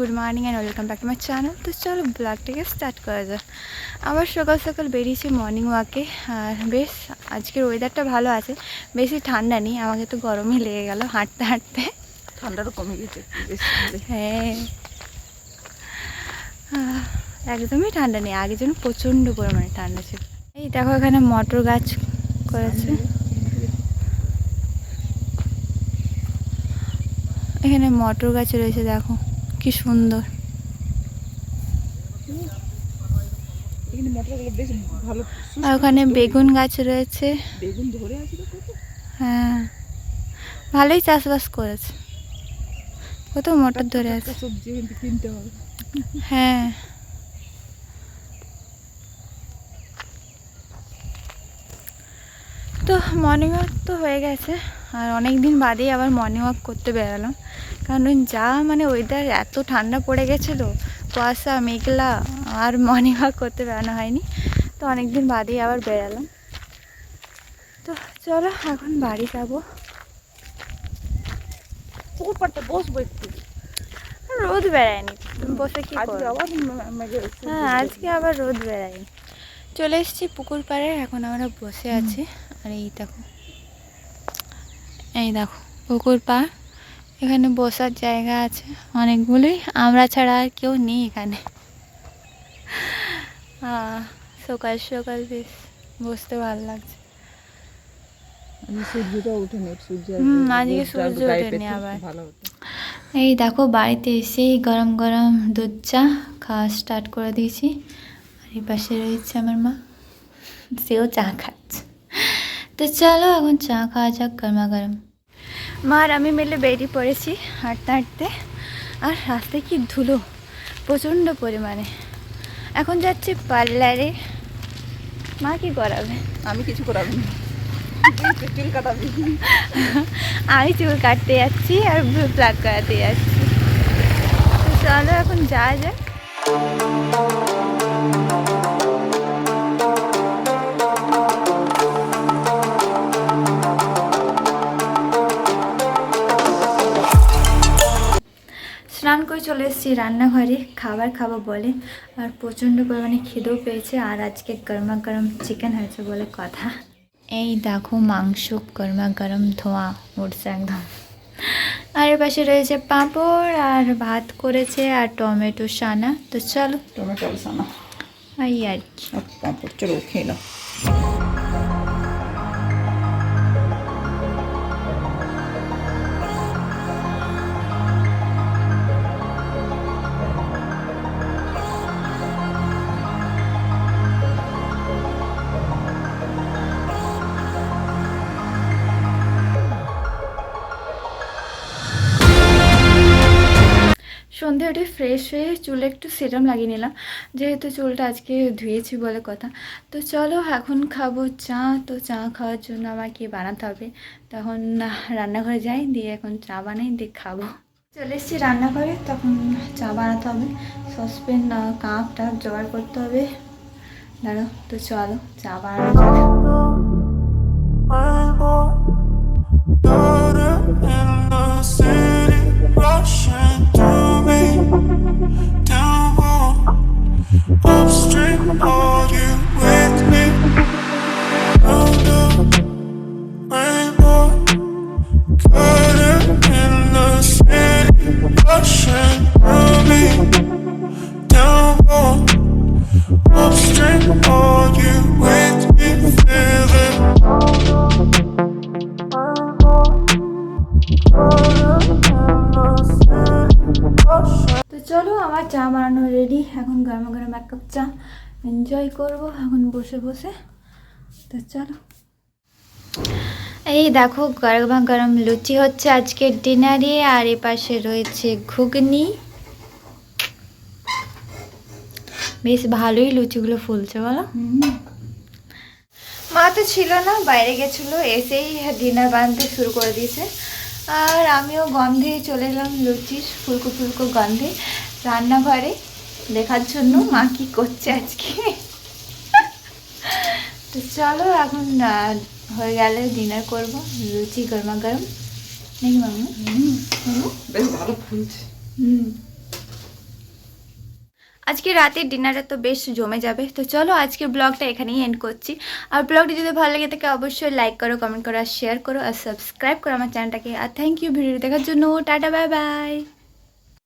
Good morning and welcome back to my channel তো চলো ব্লগটাকে start করা যাক আবার সকাল সকাল বেরিয়েছি মর্নিং ওয়াকে আর বেশ আজকের ওয়েদারটা ভালো আছে। বেশি ঠান্ডা নেই আমাকে তো গরমই লেগে গেল হাঁটতে হাঁটতে। ঠান্ডাটা কমে গেছে হ্যাঁ। একদমই ঠান্ডা নেই আগে যেন প্রচণ্ড পরিমাণে ঠান্ডা ছিল। এই দেখো এখানে মটর গাছ করেছে। এখানে মটর গাছ রয়েছে দেখো। কি সুন্দর। আর ওখানে বেগুন গাছ রয়েছে। হ্যাঁ ভালোই চাষবাস করেছে। কত মটর ধরে আছে। হ্যাঁ। তো মর্নিং ওয়াক তো হয়ে গেছে আর অনেক দিন বাদেই আবার মর্নিং ওয়াক করতে বেরালাম। কারণ যা মানে ওয়েদার এত ঠান্ডা পড়ে গেছিল কুয়াশা মেঘলা আর মর্নিং ওয়াক করতে বেরানো হয়নি। তো অনেক দিন বাদেই আবার বেরালাম তো চলো এখন বাড়ি যাব। পুকুর পাড়টা বসবো একটু। রোদ বেড়ায়নি। বসে কি। হ্যাঁ আজকে আবার রোদ বেড়ায়নি। চলে এসেছি পুকুর পাড়ে এখন আমরা বসে আছি। আর এই দেখো এই দেখো পুকুর পাড়। এখানে বসার জায়গা আছে। অনেকগুলোই। আমরা ছাড়া আর কেউ নেই এখানে। সকাল সকাল বেশ বসতে ভালো লাগছে। আজকে সূর্য ওঠেনি আবার। এই দেখো বাড়িতে এসেই গরম গরম দুধ চা খাওয়া স্টার্ট করে দিয়েছি। আর এই পাশে রয়েছে আমার মা। সেও চা খাচ্ছে। তো চলো এখন চা খাওয়া যাক গরমা গরম মা আর আমি মিলে বেরিয়ে পড়েছি হাঁটতে হাঁটতে। আর রাস্তায় কি ধুলো প্রচণ্ড পরিমাণে। এখন যাচ্ছি পার্লারে। মা কি করাবে? আমি কিছু করাবি চুল কাটাবি। আমি চুল কাটতে যাচ্ছি আর প্লাগ করাতে যাচ্ছি। চলো এখন যাওয়া যাক। চলে এসেছি রান্নাঘরে খাবার খাব বলে। আর প্রচণ্ড পরিমাণে খিদেও পেয়েছে আর আজকে গরমা গরম চিকেন হয়েছে বলে কথা। এই দেখো মাংস গরমা গরম ধোঁয়া উঠছে একদম। আর এর পাশে রয়েছে পাঁপড় আর ভাত করেছে আর টমেটো সানা। তো চলো। টমেটো সানা। এই আর কি। পাঁপড় চলো খেয়ে নাও। সন্ধে উঠে ফ্রেশ হয়ে চুলে একটু সিরাম লাগিয়ে নিলাম। যেহেতু চুলটা আজকে ধুয়েছি বলে কথা। তো চলো এখন খাব চা। তো চা খাওয়ার জন্য আমাকে বানাতে হবে। তখন রান্নাঘরে যাই, দিয়ে এখন চা বানাই, দিয়ে খাব। চলে এসেছি রান্নাঘরে, তখন চা বানাতে হবে। সসপেন কাপ টাপ জোগাড় করতে হবে। দাঁড়ো তো চলো চা বানানো চলো আমার চা বানানো রেডি এখন গরম গরম এক কাপ চা এনজয় করব এখন বসে বসে তো চলো এই দেখো, গরমা গরম লুচি হচ্ছে আজকের ডিনারে আর এ পাশে রয়েছে ঘুগনি। বেশ ভালোই লুচিগুলো ফুলছে, বলো। মা তো ছিল না, বাইরে গেছিল, এসেই ডিনার বানাতে শুরু করে দিয়েছে। আর আমিও গন্ধে চলে এলাম লুচির ফুলকো ফুলকো গন্ধে, রান্নাঘরে। দেখার জন্য মা কি করছে আজকে? তো চলো, এখন হয়ে গেলে ডিনার করব লুচি গরমা গরম নাকি মামু বেশ ভালো ফুলছে। হুম। আজকে রাতের ডিনারটা তো বেশ জমে যাবে। তো চলো আজকে ব্লগটা এখানেই এন্ড করছি। আর ব্লগটি যদি ভালো লাগে থাকে অবশ্যই লাইক করো কমেন্ট করো আর শেয়ার করো আর সাবস্ক্রাইব করো আমার চ্যানেলটাকে আর থ্যাংক ইউ ভিডিও দেখার জন্য। Tata bye bye